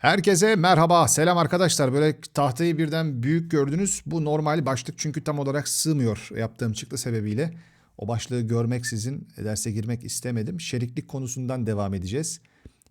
Herkese merhaba, selam arkadaşlar. Böyle tahtayı birden büyük gördünüz. Bu normal başlık çünkü tam olarak sığmıyor yaptığım çıktı sebebiyle. O başlığı görmeksizin derse girmek istemedim. Şeriklik konusundan devam edeceğiz.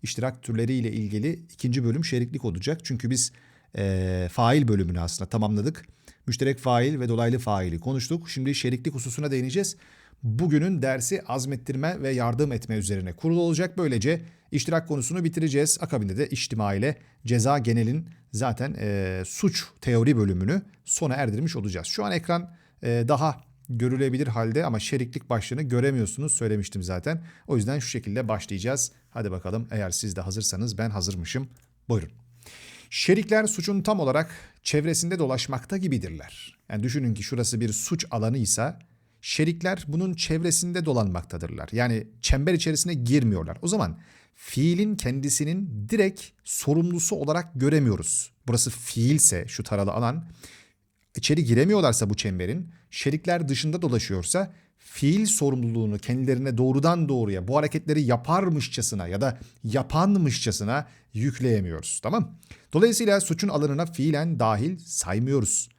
İştirak türleriyle ilgili ikinci bölüm şeriklik olacak. Çünkü biz eee, fail bölümünü aslında tamamladık. Müşterek fail ve dolaylı faili konuştuk. Şimdi şeriklik hususuna değineceğiz. Bugünün dersi azmettirme ve yardım etme üzerine kurulu olacak. Böylece iştirak konusunu bitireceğiz. Akabinde de içtima ile ceza genelin zaten eee, suç teori bölümünü sona erdirmiş olacağız. Şu an ekran eee, daha görülebilir halde ama şeriklik başlığını göremiyorsunuz söylemiştim zaten. O yüzden şu şekilde başlayacağız. Hadi bakalım eğer siz de hazırsanız ben hazırmışım. Buyurun. Şerikler suçun tam olarak çevresinde dolaşmakta gibidirler. Yani düşünün ki şurası bir suç alanıysa şerikler bunun çevresinde dolanmaktadırlar. Yani çember içerisine girmiyorlar. O zaman fiilin kendisinin direkt sorumlusu olarak göremiyoruz. Burası fiilse şu taralı alan içeri giremiyorlarsa bu çemberin, şerikler dışında dolaşıyorsa fiil sorumluluğunu kendilerine doğrudan doğruya bu hareketleri yaparmışçasına ya da yapanmışçasına yükleyemiyoruz. Tamam? Dolayısıyla suçun alanına fiilen dahil saymıyoruz.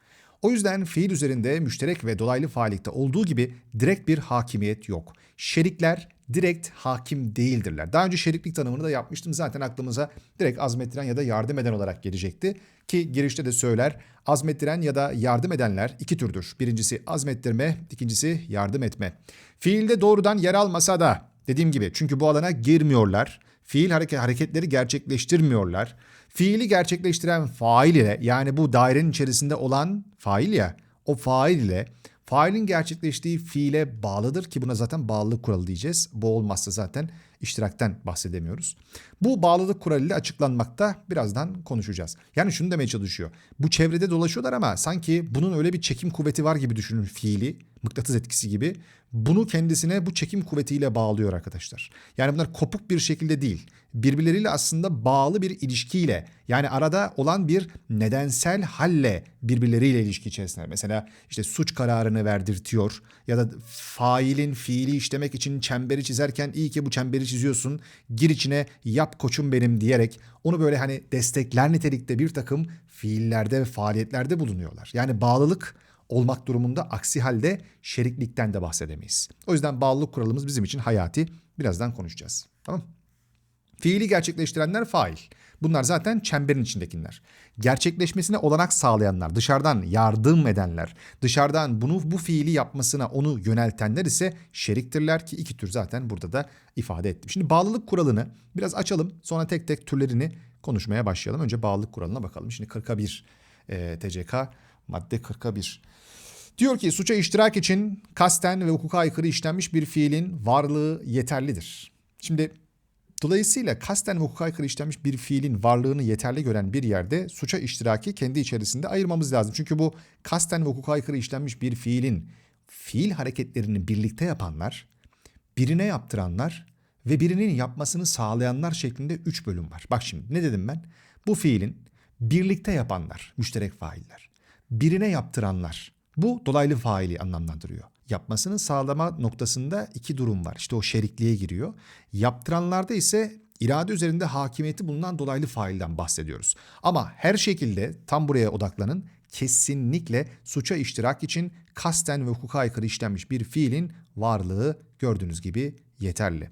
O yüzden fiil üzerinde müşterek ve dolaylı faaliyette olduğu gibi direkt bir hakimiyet yok. Şerikler direkt hakim değildirler. Daha önce şeriklik tanımını da yapmıştım. Zaten aklımıza direkt azmettiren ya da yardım eden olarak gelecekti. Ki girişte de söyler azmettiren ya da yardım edenler iki türdür. Birincisi azmettirme, ikincisi yardım etme. Fiilde doğrudan yer almasa da dediğim gibi çünkü bu alana girmiyorlar. Fiil hareket, hareketleri gerçekleştirmiyorlar. Fiili gerçekleştiren fail ile yani bu dairenin içerisinde olan fail ya o fail ile failin gerçekleştiği fiile bağlıdır ki buna zaten bağlılık kuralı diyeceğiz. Bu olmazsa zaten iştirakten bahsedemiyoruz. Bu bağlılık kuralıyla açıklanmakta birazdan konuşacağız. Yani şunu demeye çalışıyor. Bu çevrede dolaşıyorlar ama sanki bunun öyle bir çekim kuvveti var gibi düşünün fiili. Mıknatıs etkisi gibi. Bunu kendisine bu çekim kuvvetiyle bağlıyor arkadaşlar. Yani bunlar kopuk bir şekilde değil. Birbirleriyle aslında bağlı bir ilişkiyle yani arada olan bir nedensel halle birbirleriyle ilişki içerisinde. Mesela işte suç kararını verdirtiyor ya da failin fiili işlemek için çemberi çizerken iyi ki bu çemberi çiziyorsun gir içine yap koçum benim diyerek onu böyle hani destekler nitelikte bir takım fiillerde ve faaliyetlerde bulunuyorlar. Yani bağlılık olmak durumunda aksi halde şeriklikten de bahsedemeyiz. O yüzden bağlılık kuralımız bizim için hayati. Birazdan konuşacağız. Tamam Fiili gerçekleştirenler fail. Bunlar zaten çemberin içindekiler. Gerçekleşmesine olanak sağlayanlar, dışarıdan yardım edenler, dışarıdan bunu bu fiili yapmasına onu yöneltenler ise şeriktirler ki iki tür zaten burada da ifade ettim. Şimdi bağlılık kuralını biraz açalım. Sonra tek tek türlerini konuşmaya başlayalım. Önce bağlılık kuralına bakalım. Şimdi 40'a 1 e, TCK madde 40'a 1. Diyor ki suça iştirak için kasten ve hukuka aykırı işlenmiş bir fiilin varlığı yeterlidir. Şimdi Dolayısıyla kasten ve hukuka aykırı işlenmiş bir fiilin varlığını yeterli gören bir yerde suça iştiraki kendi içerisinde ayırmamız lazım. Çünkü bu kasten ve hukuka aykırı işlenmiş bir fiilin fiil hareketlerini birlikte yapanlar, birine yaptıranlar ve birinin yapmasını sağlayanlar şeklinde üç bölüm var. Bak şimdi ne dedim ben? Bu fiilin birlikte yapanlar, müşterek failler, birine yaptıranlar, bu dolaylı faili anlamlandırıyor. Yapmasını sağlama noktasında iki durum var. İşte o şerikliğe giriyor. Yaptıranlarda ise irade üzerinde hakimiyeti bulunan dolaylı failden bahsediyoruz. Ama her şekilde tam buraya odaklanın. Kesinlikle suça iştirak için kasten ve hukuka aykırı işlenmiş bir fiilin varlığı gördüğünüz gibi yeterli.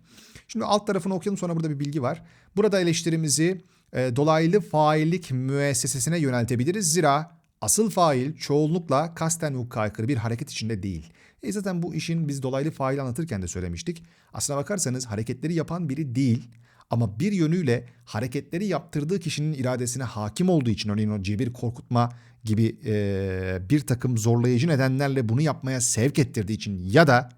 Şimdi alt tarafını okuyalım sonra burada bir bilgi var. Burada eleştirimizi e, dolaylı faillik müessesesine yöneltebiliriz. Zira Asıl fail çoğunlukla kasten hukuka aykırı bir hareket içinde değil. E zaten bu işin biz dolaylı fail anlatırken de söylemiştik. Aslına bakarsanız hareketleri yapan biri değil ama bir yönüyle hareketleri yaptırdığı kişinin iradesine hakim olduğu için örneğin o cebir korkutma gibi e, bir takım zorlayıcı nedenlerle bunu yapmaya sevk ettirdiği için ya da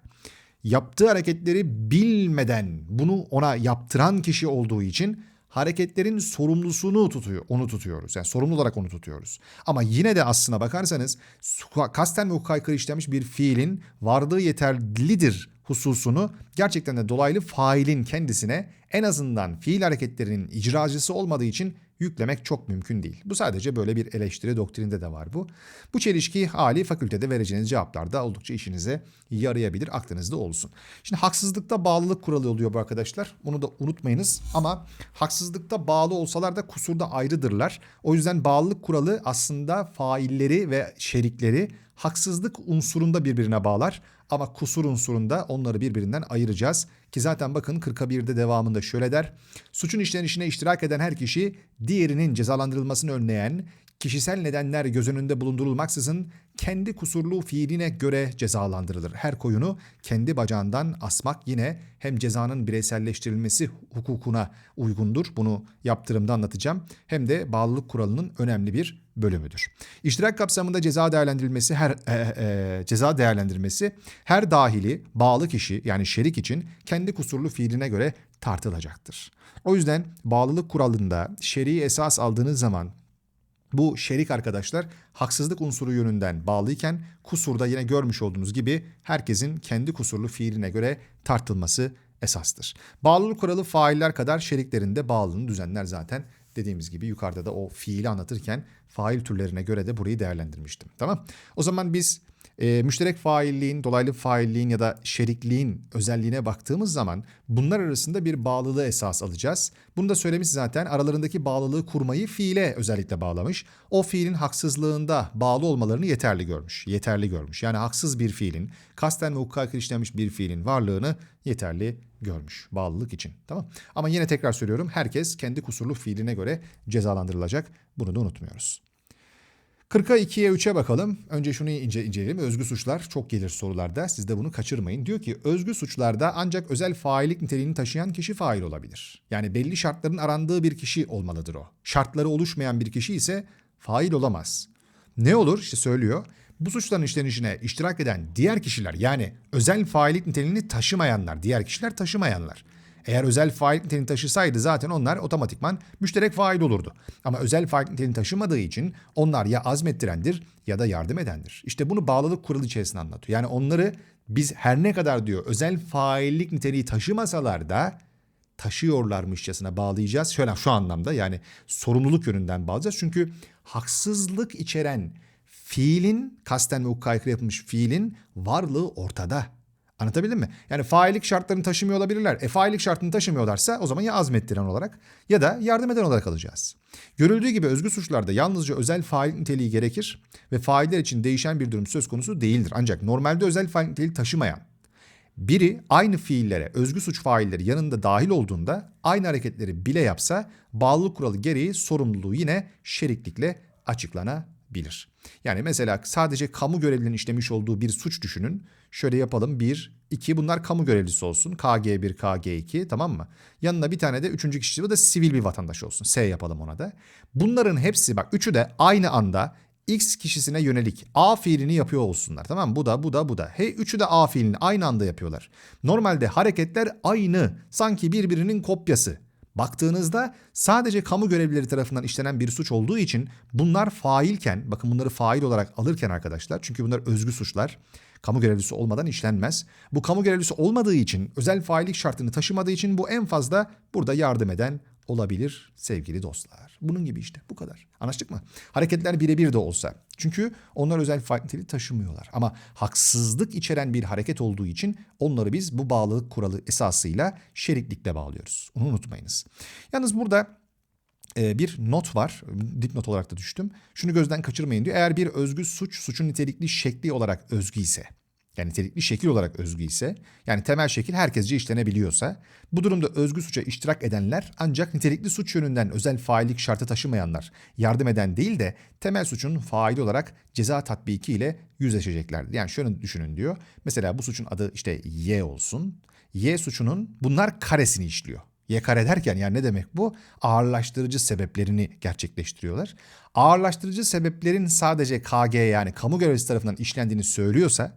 yaptığı hareketleri bilmeden bunu ona yaptıran kişi olduğu için hareketlerin sorumlusunu tutuyor, onu tutuyoruz. Yani sorumlu olarak onu tutuyoruz. Ama yine de aslına bakarsanız kasten ve hukuka aykırı bir fiilin varlığı yeterlidir hususunu gerçekten de dolaylı failin kendisine en azından fiil hareketlerinin icracısı olmadığı için yüklemek çok mümkün değil. Bu sadece böyle bir eleştiri doktrinde de var bu. Bu çelişki hali fakültede vereceğiniz cevaplarda oldukça işinize yarayabilir. Aklınızda olsun. Şimdi haksızlıkta bağlılık kuralı oluyor bu arkadaşlar. Bunu da unutmayınız. Ama haksızlıkta bağlı olsalar da kusurda ayrıdırlar. O yüzden bağlılık kuralı aslında failleri ve şerikleri haksızlık unsurunda birbirine bağlar. Ama kusur unsurunda onları birbirinden ayıracağız. Ki zaten bakın 41'de devamında şöyle der. Suçun işlenişine iştirak eden her kişi diğerinin cezalandırılmasını önleyen kişisel nedenler göz önünde bulundurulmaksızın kendi kusurlu fiiline göre cezalandırılır. Her koyunu kendi bacağından asmak yine hem cezanın bireyselleştirilmesi hukukuna uygundur. Bunu yaptırımda anlatacağım. Hem de bağlılık kuralının önemli bir bölümüdür. İştirak kapsamında ceza değerlendirilmesi her e, e, ceza değerlendirmesi her dahili bağlı kişi yani şerik için kendi kusurlu fiiline göre tartılacaktır. O yüzden bağlılık kuralında şer'i esas aldığınız zaman bu şerik arkadaşlar haksızlık unsuru yönünden bağlıyken kusurda yine görmüş olduğunuz gibi herkesin kendi kusurlu fiiline göre tartılması esastır. Bağlılık kuralı failler kadar şeriklerin de bağlılığını düzenler zaten. Dediğimiz gibi yukarıda da o fiili anlatırken fail türlerine göre de burayı değerlendirmiştim. Tamam. O zaman biz e, müşterek failliğin, dolaylı failliğin ya da şerikliğin özelliğine baktığımız zaman bunlar arasında bir bağlılığı esas alacağız. Bunu da söylemiş zaten aralarındaki bağlılığı kurmayı fiile özellikle bağlamış. O fiilin haksızlığında bağlı olmalarını yeterli görmüş. Yeterli görmüş. Yani haksız bir fiilin, kasten ve hukuka işlenmiş bir fiilin varlığını yeterli görmüş bağlılık için. Tamam. Ama yine tekrar söylüyorum herkes kendi kusurlu fiiline göre cezalandırılacak. Bunu da unutmuyoruz. 40'a 2'ye 3'e bakalım. Önce şunu ince inceleyelim. Özgü suçlar çok gelir sorularda. Siz de bunu kaçırmayın. Diyor ki özgü suçlarda ancak özel faillik niteliğini taşıyan kişi fail olabilir. Yani belli şartların arandığı bir kişi olmalıdır o. Şartları oluşmayan bir kişi ise fail olamaz. Ne olur? İşte söylüyor. Bu suçların işlenişine iştirak eden diğer kişiler yani özel faillik niteliğini taşımayanlar, diğer kişiler taşımayanlar. Eğer özel fail niteliğini taşısaydı zaten onlar otomatikman müşterek fail olurdu. Ama özel fail niteliğini taşımadığı için onlar ya azmettirendir ya da yardım edendir. İşte bunu bağlılık kuralı içerisinde anlatıyor. Yani onları biz her ne kadar diyor özel faillik niteliği taşımasalar da taşıyorlarmışçasına bağlayacağız. Şöyle şu anlamda yani sorumluluk yönünden bağlayacağız. Çünkü haksızlık içeren fiilin kasten ve hukuka aykırı yapılmış fiilin varlığı ortada. Anlatabildim mi? Yani faillik şartlarını taşımıyor olabilirler. E faillik şartını taşımıyorlarsa o zaman ya azmettiren olarak ya da yardım eden olarak alacağız. Görüldüğü gibi özgü suçlarda yalnızca özel fail niteliği gerekir ve failler için değişen bir durum söz konusu değildir. Ancak normalde özel fail niteliği taşımayan biri aynı fiillere özgü suç failleri yanında dahil olduğunda aynı hareketleri bile yapsa bağlılık kuralı gereği sorumluluğu yine şeriklikle açıklanabilir. Yani mesela sadece kamu görevlinin işlemiş olduğu bir suç düşünün. Şöyle yapalım. 1, 2 bunlar kamu görevlisi olsun. KG1, KG2 tamam mı? Yanına bir tane de üçüncü kişi da sivil bir vatandaş olsun. S yapalım ona da. Bunların hepsi bak üçü de aynı anda X kişisine yönelik A fiilini yapıyor olsunlar. Tamam mı? Bu da bu da bu da. He üçü de A fiilini aynı anda yapıyorlar. Normalde hareketler aynı. Sanki birbirinin kopyası. Baktığınızda sadece kamu görevlileri tarafından işlenen bir suç olduğu için bunlar failken, bakın bunları fail olarak alırken arkadaşlar çünkü bunlar özgü suçlar kamu görevlisi olmadan işlenmez. Bu kamu görevlisi olmadığı için özel faillik şartını taşımadığı için bu en fazla burada yardım eden olabilir sevgili dostlar. Bunun gibi işte bu kadar. Anlaştık mı? Hareketler birebir de olsa. Çünkü onlar özel niteliği taşımıyorlar. Ama haksızlık içeren bir hareket olduğu için onları biz bu bağlılık kuralı esasıyla şeriklikle bağlıyoruz. Onu unutmayınız. Yalnız burada e, bir not var. Dipnot olarak da düştüm. Şunu gözden kaçırmayın diyor. Eğer bir özgü suç suçun nitelikli şekli olarak özgü ise yani nitelikli şekil olarak özgü ise yani temel şekil herkesce işlenebiliyorsa bu durumda özgü suça iştirak edenler ancak nitelikli suç yönünden özel faillik şartı taşımayanlar yardım eden değil de temel suçun faili olarak ceza tatbiki ile yüzleşeceklerdir. Yani şöyle düşünün diyor. Mesela bu suçun adı işte Y olsun. Y suçunun bunlar karesini işliyor. Y kare derken yani ne demek bu? Ağırlaştırıcı sebeplerini gerçekleştiriyorlar. Ağırlaştırıcı sebeplerin sadece KG yani kamu görevlisi tarafından işlendiğini söylüyorsa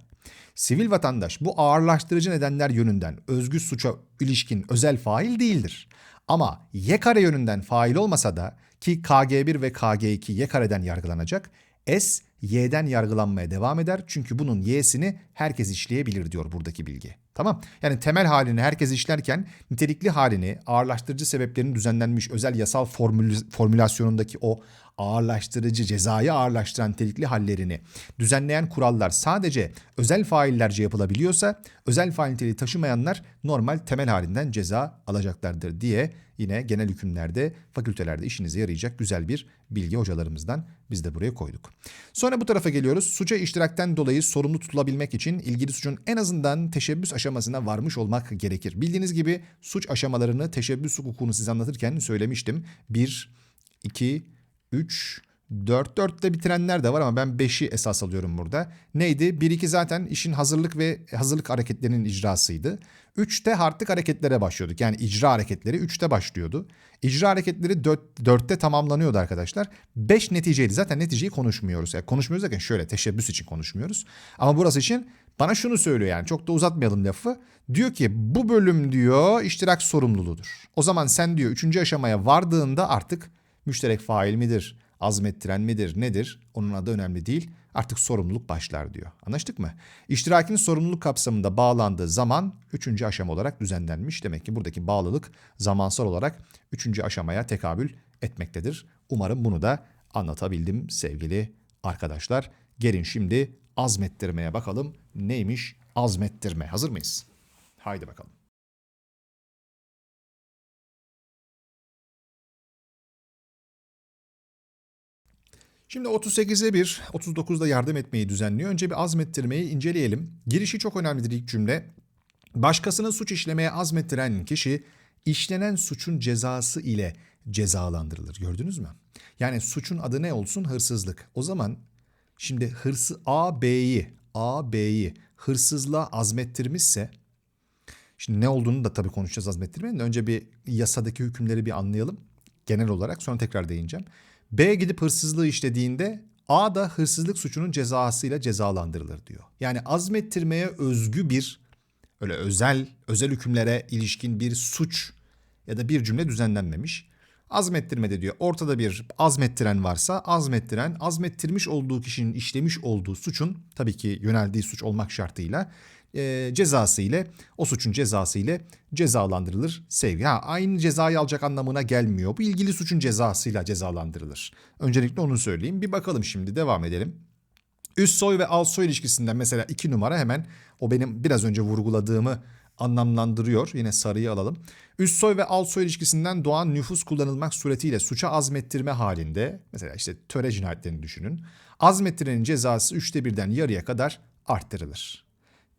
sivil vatandaş bu ağırlaştırıcı nedenler yönünden özgü suça ilişkin özel fail değildir. Ama Y kare yönünden fail olmasa da ki KG1 ve KG2 Y kareden yargılanacak. S Y'den yargılanmaya devam eder çünkü bunun Y'sini herkes işleyebilir diyor buradaki bilgi. Tamam. Yani temel halini herkes işlerken nitelikli halini ağırlaştırıcı sebeplerin düzenlenmiş özel yasal formül, formülasyonundaki o ağırlaştırıcı cezayı ağırlaştıran nitelikli hallerini düzenleyen kurallar sadece özel faillerce yapılabiliyorsa özel fail niteliği taşımayanlar normal temel halinden ceza alacaklardır diye yine genel hükümlerde fakültelerde işinize yarayacak güzel bir bilgi hocalarımızdan biz de buraya koyduk. Sonra bu tarafa geliyoruz. Suça iştirakten dolayı sorumlu tutulabilmek için ilgili suçun en azından teşebbüs aşamasına varmış olmak gerekir. Bildiğiniz gibi suç aşamalarını teşebbüs hukukunu size anlatırken söylemiştim. 1, 2, 3, 4, 4'te bitirenler de var ama ben 5'i esas alıyorum burada. Neydi? 1, 2 zaten işin hazırlık ve hazırlık hareketlerinin icrasıydı. 3'te artık hareketlere başlıyorduk. Yani icra hareketleri 3'te başlıyordu. İcra hareketleri 4, 4'te tamamlanıyordu arkadaşlar. 5 neticeydi. Zaten neticeyi konuşmuyoruz. Yani konuşmuyoruz derken şöyle teşebbüs için konuşmuyoruz. Ama burası için bana şunu söylüyor yani çok da uzatmayalım lafı. Diyor ki bu bölüm diyor iştirak sorumluluğudur. O zaman sen diyor 3. aşamaya vardığında artık müşterek fail midir? Azmettiren midir? Nedir? Onun adı önemli değil. Artık sorumluluk başlar diyor. Anlaştık mı? İştirakin sorumluluk kapsamında bağlandığı zaman üçüncü aşama olarak düzenlenmiş. Demek ki buradaki bağlılık zamansal olarak üçüncü aşamaya tekabül etmektedir. Umarım bunu da anlatabildim sevgili arkadaşlar. Gelin şimdi azmettirmeye bakalım. Neymiş azmettirme? Hazır mıyız? Haydi bakalım. Şimdi 38'e 1, 39'da yardım etmeyi düzenliyor. Önce bir azmettirmeyi inceleyelim. Girişi çok önemlidir ilk cümle. Başkasının suç işlemeye azmettiren kişi işlenen suçun cezası ile cezalandırılır. Gördünüz mü? Yani suçun adı ne olsun? Hırsızlık. O zaman şimdi hırsı A B'yi A B'yi hırsızlığa azmettirmişse şimdi ne olduğunu da tabii konuşacağız azmettirmenin. Önce bir yasadaki hükümleri bir anlayalım genel olarak sonra tekrar değineceğim. B gidip hırsızlığı işlediğinde A da hırsızlık suçunun cezasıyla cezalandırılır diyor. Yani azmettirmeye özgü bir öyle özel özel hükümlere ilişkin bir suç ya da bir cümle düzenlenmemiş. Azmettirmede diyor ortada bir azmettiren varsa azmettiren azmettirmiş olduğu kişinin işlemiş olduğu suçun tabii ki yöneldiği suç olmak şartıyla e, cezası ile o suçun cezası ile cezalandırılır sevgi. Ha, aynı cezayı alacak anlamına gelmiyor. Bu ilgili suçun cezasıyla cezalandırılır. Öncelikle onu söyleyeyim. Bir bakalım şimdi devam edelim. Üst soy ve alt soy ilişkisinden mesela iki numara hemen o benim biraz önce vurguladığımı anlamlandırıyor. Yine sarıyı alalım. Üst soy ve alt soy ilişkisinden doğan nüfus kullanılmak suretiyle suça azmettirme halinde mesela işte töre cinayetlerini düşünün. Azmettirenin cezası üçte birden yarıya kadar arttırılır.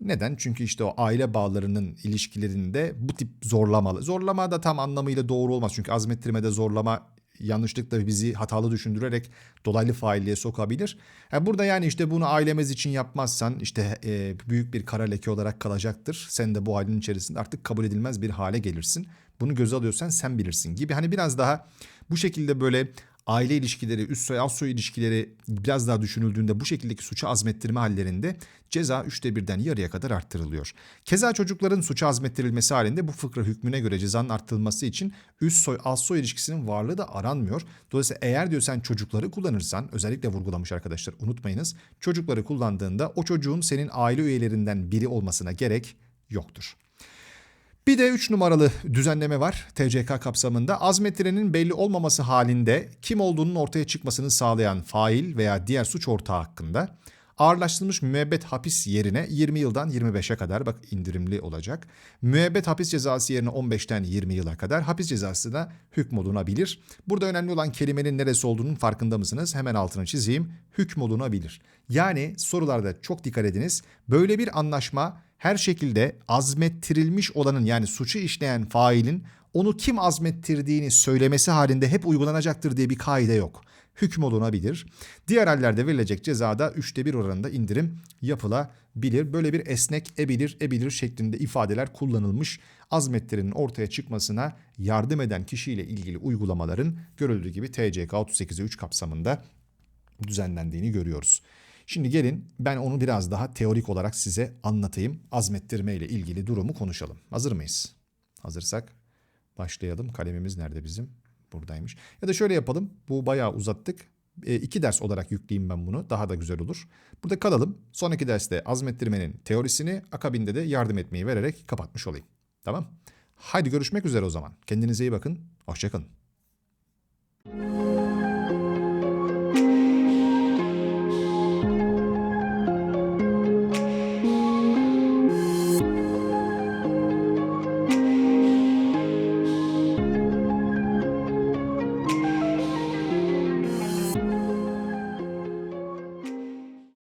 Neden? Çünkü işte o aile bağlarının ilişkilerinde bu tip zorlamalı. Zorlama da tam anlamıyla doğru olmaz. Çünkü azmettirmede zorlama yanlışlıkla bizi hatalı düşündürerek dolaylı failliğe sokabilir. Yani burada yani işte bunu ailemiz için yapmazsan işte e, büyük bir kara leke olarak kalacaktır. Sen de bu ailenin içerisinde artık kabul edilmez bir hale gelirsin. Bunu göze alıyorsan sen bilirsin gibi. Hani biraz daha bu şekilde böyle aile ilişkileri, üst soy alt soy ilişkileri biraz daha düşünüldüğünde bu şekildeki suça azmettirme hallerinde ceza üçte birden yarıya kadar arttırılıyor. Keza çocukların suça azmettirilmesi halinde bu fıkra hükmüne göre cezanın arttırılması için üst soy alt soy ilişkisinin varlığı da aranmıyor. Dolayısıyla eğer diyor sen çocukları kullanırsan özellikle vurgulamış arkadaşlar unutmayınız. Çocukları kullandığında o çocuğun senin aile üyelerinden biri olmasına gerek yoktur. Bir de 3 numaralı düzenleme var TCK kapsamında. Azmettirenin belli olmaması halinde kim olduğunun ortaya çıkmasını sağlayan fail veya diğer suç ortağı hakkında ağırlaştırılmış müebbet hapis yerine 20 yıldan 25'e kadar bak indirimli olacak. Müebbet hapis cezası yerine 15'ten 20 yıla kadar hapis cezası da hükmolunabilir. Burada önemli olan kelimenin neresi olduğunun farkında mısınız? Hemen altını çizeyim. Hükmolunabilir. Yani sorularda çok dikkat ediniz. Böyle bir anlaşma her şekilde azmettirilmiş olanın yani suçu işleyen failin onu kim azmettirdiğini söylemesi halinde hep uygulanacaktır diye bir kaide yok. Hüküm olunabilir. Diğer hallerde verilecek cezada üçte bir oranında indirim yapılabilir. Böyle bir esnek ebilir ebilir şeklinde ifadeler kullanılmış. Azmettirinin ortaya çıkmasına yardım eden kişiyle ilgili uygulamaların görüldüğü gibi TCK 38'e 3 kapsamında düzenlendiğini görüyoruz. Şimdi gelin ben onu biraz daha teorik olarak size anlatayım. Azmettirme ile ilgili durumu konuşalım. Hazır mıyız? Hazırsak başlayalım. Kalemimiz nerede bizim? Buradaymış. Ya da şöyle yapalım. Bu bayağı uzattık. E, iki ders olarak yükleyeyim ben bunu. Daha da güzel olur. Burada kalalım. Sonraki derste azmettirmenin teorisini akabinde de yardım etmeyi vererek kapatmış olayım. Tamam. Haydi görüşmek üzere o zaman. Kendinize iyi bakın. Hoşçakalın.